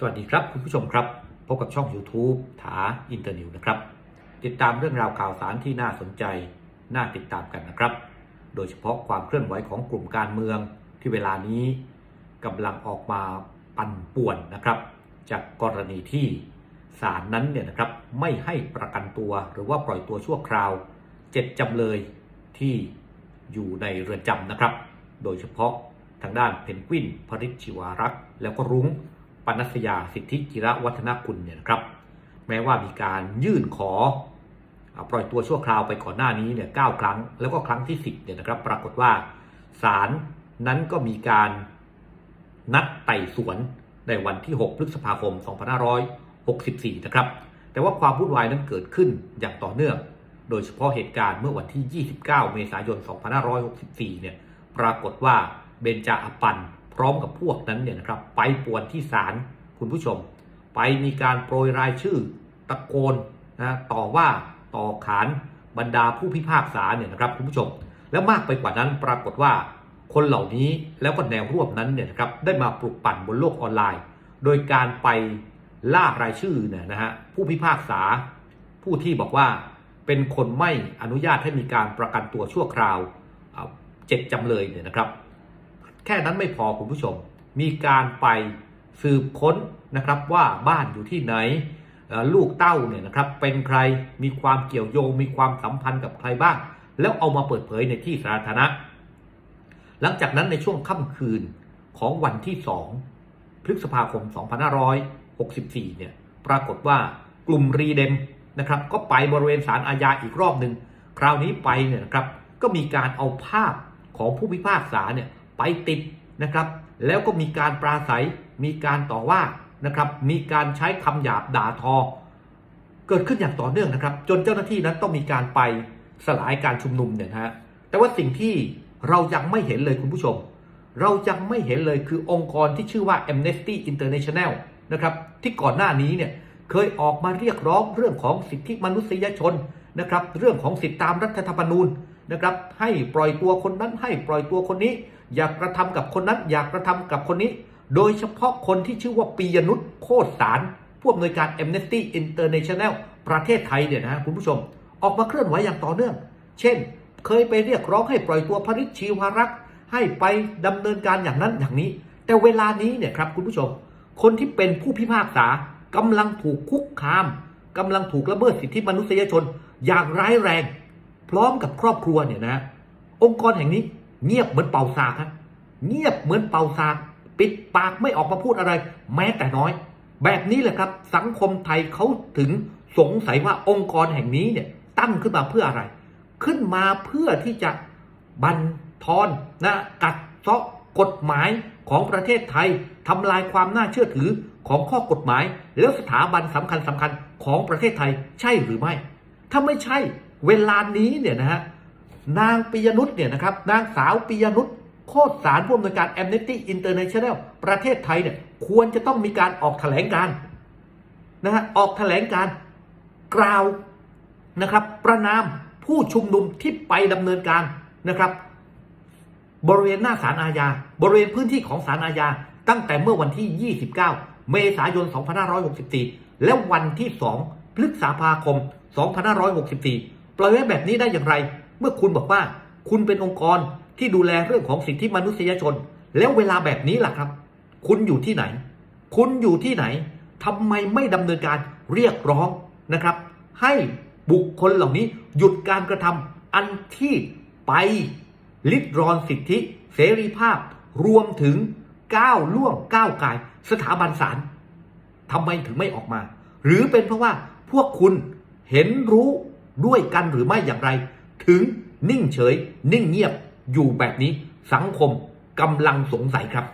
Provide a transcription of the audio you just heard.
สวัสดีครับคุณผู้ชมครับ พบกับช่อง YouTube ถาอินเตอร์นิวนะครับ ติดตามเรื่องราวข่าวสารที่น่าสนใจ น่าติดตามกันนะครับ โดยเฉพาะความเคลื่อนไหวของกลุ่มการเมืองที่เวลานี้กำลังออกมาปั่นป่วนนะครับ จากกรณีที่ศาลนั้นเนี่ยนะครับไม่ให้ประกันตัวหรือว่าปล่อยตัวชั่วคราวเจ็ดจำเลยที่อยู่ในเรือนจำนะครับ โดยเฉพาะทางด้านเพนกวินพริชชิวารักษ์แล้วก็รุ้ง ปนัสยาสิทธิจิระวัฒนคุณเนี่ยนะครับ แม้ว่ามีการยื่นขออ่าปล่อยตัวชั่วคราวไปก่อนหน้านี้เนี่ยเครั้ง แล้วก็ครั้งที่ 10เนี่ยนะครับ ปรากฏว่าศาลนั้นก็มีการนัดไต่สวนในวันที่ 6 พฤษภาคม 2564 นะครับ แต่ว่าความวุ่นวายนั้นเกิดขึ้นอย่างต่อเนื่อง โดยเฉพาะเหตุการณ์เมื่อวันที่ 29 เมษายน 2564 เนี่ย ปรากฏว่าเบนจาอปัน พร้อมกับพวกนั้นเนี่ยนะครับ ไปป่วนที่ศาลคุณผู้ชม ไปมีการโปรยรายชื่อตะโกนนะต่อว่าต่อขานบรรดาผู้พิพากษาเนี่ยนะครับคุณผู้ชม แล้วมากไปกว่านั้นปรากฏว่า คนเหล่านี้แล้วก็แนวร่วมนั้นเนี่ยนะครับได้มาปลุกปั่นบนโลกออนไลน์ โดยการไปล่ารายชื่อเนี่ยนะฮะผู้พิพากษา ผู้ที่บอกว่าเป็นคนไม่อนุญาตให้มีการประกันตัวชั่วคราวเจ็ดจำเลยเนี่ยนะครับ แค่นั้นไม่พอคุณผู้ชม มีการไปสืบค้นนะครับว่าบ้านอยู่ที่ไหนลูกเต้าเนี่ยนะครับเป็นใครมีความเกี่ยวโยง มีความสัมพันธ์กับใครบ้าง แล้วเอามาเปิดเผยในที่สาธารณะ หลังจากนั้นในช่วงค่ำคืนของวันที่ 2 พฤษภาคม 2564 เนี่ยปรากฏว่ากลุ่มรีเดมนะครับก็ไปบริเวณศาลอาญาอีกรอบหนึ่ง คราวนี้ไปเนี่ยนะครับก็มีการเอาภาพของผู้พิพากษาเนี่ย ไปติดนะครับ แล้วก็มีการปราศัย มีการต่อว่านะครับ มีการใช้คำหยาบด่าทอ เกิดขึ้นอย่างต่อเนื่องนะครับ จนเจ้าหน้าที่นั้นต้องมีการไปสลายการชุมนุมเนี่ยฮะแต่ว่าสิ่งที่เรายังไม่เห็นเลยคุณผู้ชม เรายังไม่เห็นเลยคือองค์กรที่ชื่อว่า Amnesty International นะครับที่ก่อนหน้านี้เนี่ยเคยออกมาเรียกร้องเรื่องของสิทธิมนุษยชนนะครับ เรื่องของสิทธิตามรัฐธรรมนูญนะครับ ให้ปล่อยตัวคนนั้นให้ปล่อยตัวคนนี้ อยากกระทำกับคนนั้น อยากกระทำกับคนนี้ โดยเฉพาะคนที่ชื่อว่าปียนุชโคตรสารผู้อำนวยการ Amnesty International ประเทศไทยเนี่ยนะคุณผู้ชม ออกมาเคลื่อนไหวอย่างต่อเนื่อง เช่น เคยไปเรียกร้องให้ปล่อยตัวพริชีวารักษ์ ให้ไปดำเนินการอย่างนั้นอย่างนี้ แต่เวลานี้เนี่ยครับคุณผู้ชม คนที่เป็นผู้พิพากษากำลังถูกคุกคามกำลังถูกละเมิดสิทธิมนุษยชน อย่างร้ายแรง พร้อมกับครอบครัวเนี่ยนะ องค์กรแห่งนี้ เงียบเหมือนเป่าสากฮะเงียบเหมือนเป่าสากปิดปากไม่ออกมาพูดอะไร แม้แต่น้อย แบบนี้แหละครับ สังคมไทยเขาถึงสงสัยว่าองค์กรแห่งนี้เนี่ยตั้งขึ้นมาเพื่ออะไร ขึ้นมาเพื่อที่จะบันทอนนะกัดเซาะกฎหมายของประเทศไทยทำลายความน่าเชื่อถือของข้อกฎหมาย แล้วสถาบันสำคัญสำคัญของประเทศไทยใช่หรือไม่ ถ้าไม่ใช่เวลานี้เนี่ยนะฮะ นางปิยนุชเนี่ยนะครับนางสาวปิยนุชโคตรสารผู้อำนวยการ Amnesty International ประเทศไทยเนี่ยควรจะต้องมีการออกแถลงการนะฮะออกแถลงการกล่าวนะครับ ประนามผู้ชุมนุมที่ไปดำเนินการนะครับ บริเวณหน้าศาลอาญา บริเวณพื้นที่ของศาลอาญา ตั้งแต่เมื่อวันที่ 29 เมษายน 2564 และวันที่ 2 พฤษภาคม 2564 ปล่อยไว้แบบนี้ได้อย่างไร เมื่อคุณบอกว่าคุณเป็นองค์กรที่ดูแลเรื่องของสิทธิมนุษยชน แล้วเวลาแบบนี้ล่ะครับ คุณอยู่ที่ไหน คุณอยู่ที่ไหนทำไมไม่ดำเนินการเรียกร้องนะครับ ให้บุคคลเหล่านี้หยุดการกระทำอันที่ไปลิดรอนสิทธิ เสรีภาพ รวมถึงก้าวล่วงก้าวไกายสถาบันศาลทำไมถึงไม่ออกมา หรือเป็นเพราะว่าพวกคุณเห็นรู้ด้วยกันหรือไม่อย่างไร ถึงนิ่งเฉย นิ่งเงียบอยู่แบบนี้สังคมกำลังสงสัยครับ